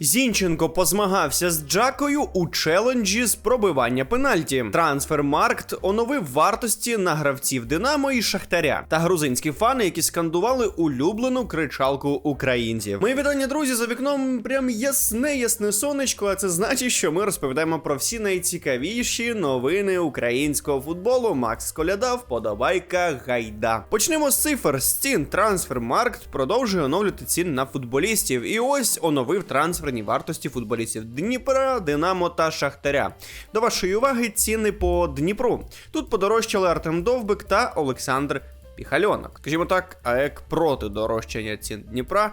Зінченко позмагався з Джакою у челенджі з пробивання пенальті. Трансфермаркт оновив вартості на гравців Динамо і Шахтаря та грузинські фани, які скандували улюблену кричалку українців. Мої вітання, друзі, за вікном прям ясне, ясне сонечко. А це значить, що ми розповідаємо про всі найцікавіші новини українського футболу. Макс Коляда, вподобайка гайда. Почнемо з цифр. З цін Трансфермаркт продовжує оновлювати цін на футболістів. І ось оновив трансферні вартості футболістів Дніпра, Динамо та Шахтаря. До вашої уваги ціни по Дніпру. Тут подорожчали Артем Довбик та Олександр Піхальонок. Скажімо так, а як проти дорожчання цін Дніпра.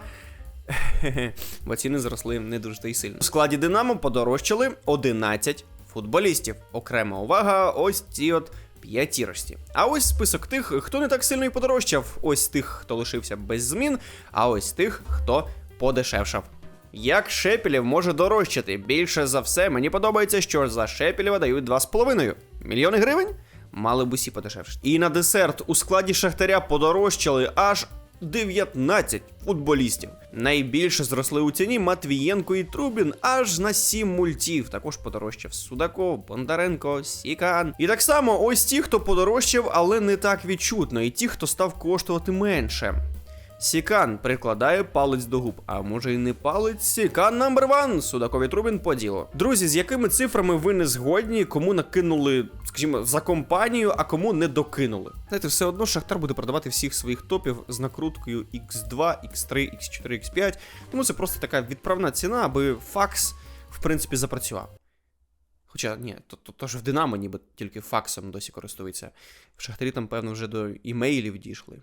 Бо ціни зросли не дуже та й сильно. У складі Динамо подорожчали 11 футболістів. Окрема увага, ось ці от п'ятірості. А ось список тих, хто не так сильно і подорожчав. Ось тих, хто лишився без змін, а ось тих, хто подешевшав. Як Шепілів може дорожчати? Більше за все, мені подобається, що за Шепілєва дають 2,5 мільйони гривень. Мали б усі подешевше. І на десерт у складі Шахтаря подорожчали аж 19 футболістів. Найбільше зросли у ціні Матвієнко і Трубін аж на 7 мультів. Також подорожчав Судаков, Бондаренко, Сікан. І так само ось ті, хто подорожчав, але не так відчутно, і ті, хто став коштувати менше. Сікан прикладає палець до губ, а може й не палець. Сікан номер ван. Судакові Трубін по ділу. Друзі, з якими цифрами ви не згодні, кому накинули, скажімо, за компанію, а кому не докинули? Знаєте, все одно Шахтар буде продавати всіх своїх топів з накруткою X2, X3, X4, X5. Тому це просто така відправна ціна, аби факс, в принципі, запрацював. Хоча ні, то, то, то ж в Динамо ніби тільки факсом досі користується. В Шахтарі там, певно, вже до імейлів дійшли.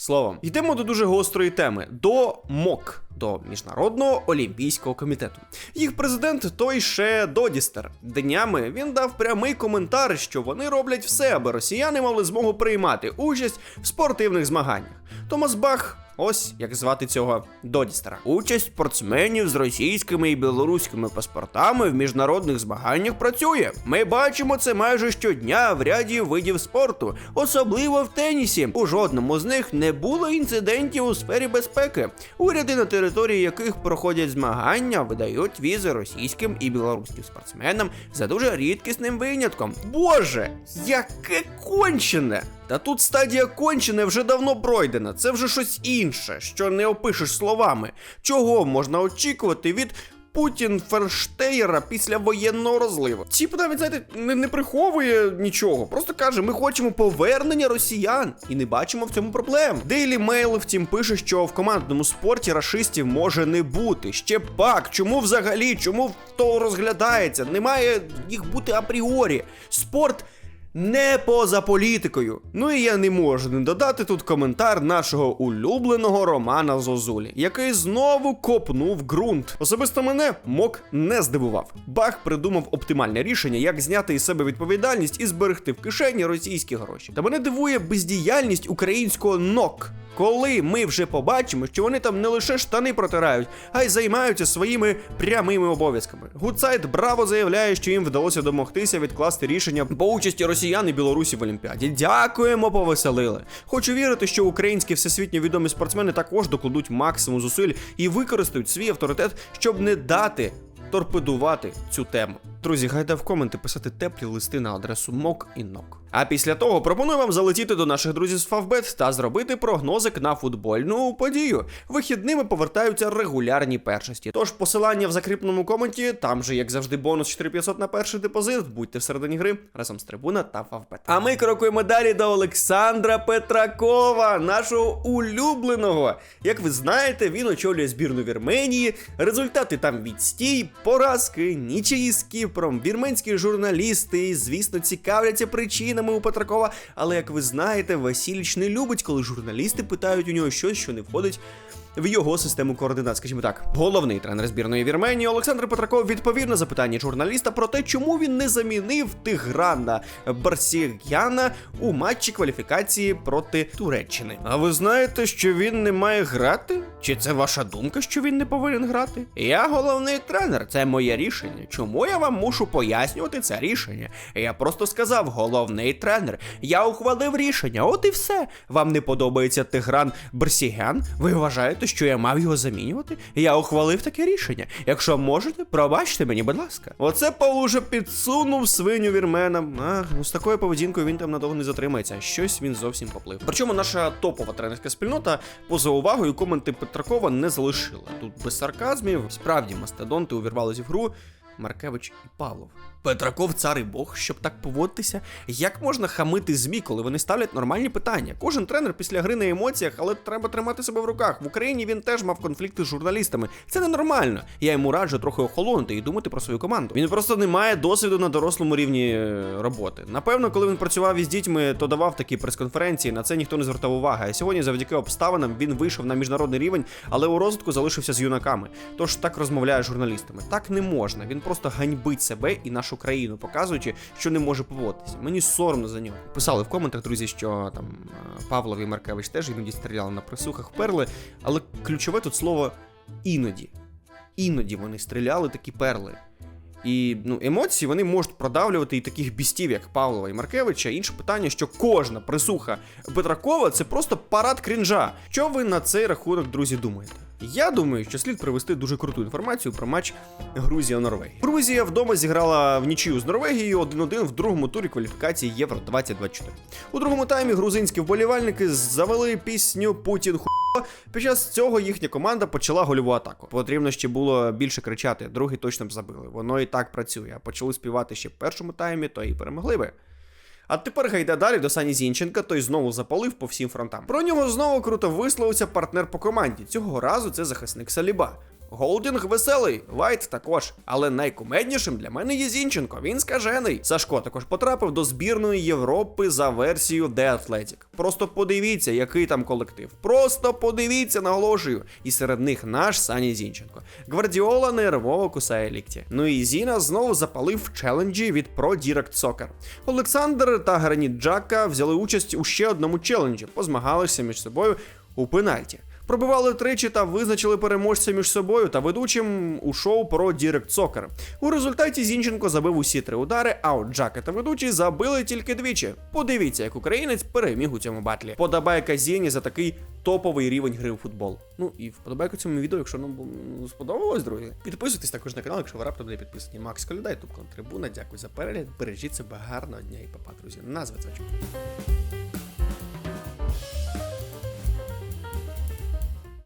Словом, йдемо до дуже гострої теми: до МОК, до Міжнародного олімпійського комітету. Їх президент той ще Додістер. Днями він дав прямий коментар, що вони роблять все, аби росіяни мали змогу приймати участь в спортивних змаганнях. Томас Бах. Ось як звати цього Додістера. Участь спортсменів з російськими і білоруськими паспортами в міжнародних змаганнях працює. Ми бачимо це майже щодня в ряді видів спорту, особливо в тенісі. У жодному з них не було інцидентів у сфері безпеки. Уряди, на території яких проходять змагання, видають візи російським і білоруським спортсменам за дуже рідкісним винятком. Боже, яке кончене! Та тут стадія кончене вже давно пройдена. Це вже щось інше, що не опишеш словами. Чого можна очікувати від Путін Ферштейра після воєнного розливу? Типу навіть знаєте, не, не приховує нічого. Просто каже: ми хочемо повернення росіян і не бачимо в цьому проблем. Daily Mail, втім, пише, що в командному спорті рашистів може не бути. Ще пак, чому взагалі? Чому то розглядається? Немає їх бути апріорі. Спорт не поза політикою. Ну і я не можу не додати тут коментар нашого улюбленого Романа Зозулі, який знову копнув ґрунт. Особисто мене мок не здивував. Бах придумав оптимальне рішення, як зняти із себе відповідальність і зберегти в кишені російські гроші. Та мене дивує бездіяльність українського НОК. Коли ми вже побачимо, що вони там не лише штани протирають, а й займаються своїми прямими обов'язками. Гудсайт браво заявляє, що їм вдалося домогтися відкласти рішення по участі росіян і білорусі в Олімпіаді. Дякуємо, повеселили. Хочу вірити, що українські всесвітньо відомі спортсмени також докладуть максимум зусиль і використають свій авторитет, щоб не дати торпедувати цю тему. Друзі, гайда в коменти писати теплі листи на адресу МОК і НОК. А після того пропоную вам залетіти до наших друзів з Фавбет та зробити прогнозик на футбольну подію. Вихідними повертаються регулярні першості. Тож посилання в закріпленому коменті, там же, як завжди, бонус 4500 на перший депозит. Будьте всередині гри разом з трибуна та Фавбет. А ми крокуємо далі до Олександра Петракова, нашого улюбленого. Як ви знаєте, він очолює збірну Вірменії. Результати там відстій, поразки, нічиї з Кіпром, вірменські журналісти, звісно, цікавляться причинами у Петракова. Але як ви знаєте, Васіліч не любить, коли журналісти питають у нього щось, що не входить в його систему координат, скажімо так. Головний тренер збірної Вірменії Олександр Петраков відповів на запитання журналіста про те, чому він не замінив Тиграна Барсігяна у матчі кваліфікації проти Туреччини. А ви знаєте, що він не має грати? Чи це ваша думка, що він не повинен грати? Я головний тренер, це моє рішення. Чому я вам мушу пояснювати це рішення? Я просто сказав головний тренер. Я ухвалив рішення, от і все. Вам не подобається Тигран Барсігян? Ви вважаєте, що я мав його замінювати? Я ухвалив таке рішення. Якщо можете, пробачте мені, будь ласка. Оце Павло підсунув свиню вірменам. Ах, ну з такою поведінкою він там надовго не затримається. Щось він зовсім поплив. Причому наша топова тренерська спільнота поза увагою коменти Петракова не залишила. Тут без сарказмів, справді мастодонти увірвались в гру. Маркевич і Павлов. Петраков цар і Бог, щоб так поводитися. Як можна хамити ЗМІ, коли вони ставлять нормальні питання? Кожен тренер після гри на емоціях, але треба тримати себе в руках. В Україні він теж мав конфлікти з журналістами. Це ненормально. Я йому раджу трохи охолонути і думати про свою команду. Він просто не має досвіду на дорослому рівні е, роботи. Напевно, коли він працював із дітьми, то давав такі прес-конференції. На це ніхто не звертав уваги. А сьогодні, завдяки обставинам, він вийшов на міжнародний рівень, але у розвитку залишився з юнаками. Тож так розмовляє з журналістами. Так не можна. Він просто ганьбить себе і нашу країну, показуючи, що не може поводитися. Мені соромно за нього. Писали в коментах, друзі, що там е, Павлов і Маркевич теж іноді стріляли на присухах, перли. Але ключове тут слово іноді. Іноді вони стріляли такі перли. І ну, емоції вони можуть продавлювати і таких бістів, як Павлова і Маркевича. Інше питання, що кожна присуха Петракова це просто парад крінжа. Що ви на цей рахунок, друзі, думаєте? Я думаю, що слід привести дуже круту інформацію про матч Грузія-Норвегія. Грузія вдома зіграла в нічию з Норвегією 1-1 в другому турі кваліфікації Євро 2024. У другому таймі грузинські вболівальники завели пісню Путін ху. Під час цього їхня команда почала гольову атаку. Потрібно ще було більше кричати, другий точно б забили. Воно і так працює. А почали співати ще в першому таймі, то і перемогли би. А тепер гайда далі до Сані Зінченка, той знову запалив по всім фронтам. Про нього знову круто висловився партнер по команді. Цього разу це захисник Саліба. Голдінг веселий, Вайт також, але найкумеднішим для мене є Зінченко. Він скажений. Сашко також потрапив до збірної Європи за версією The Athletic. Просто подивіться, який там колектив. Просто подивіться, наголошую. І серед них наш Сані Зінченко. Гвардіола нервово кусає лікті. Ну і Зіна знову запалив челенджі від Pro Direct Soccer. Олександр та Граніт Джака взяли участь у ще одному челенджі, позмагалися між собою у пенальті. Пробивали тричі та визначили переможця між собою та ведучим у шоу про Direct Soccer. У результаті Зінченко забив усі три удари, а от Джака та ведучий забили тільки двічі. Подивіться, як українець переміг у цьому батлі. Подобайка Зіні за такий топовий рівень гри у футбол. Ну і вподобайка цьому відео, якщо нам ну, сподобалось, друзі. Підписуйтесь також на канал, якщо ви раптом не підписані. Макс Колядай, тут трибуна. Дякую за перегляд. Бережіть себе гарного дня і папа, друзі. Назва звичайно.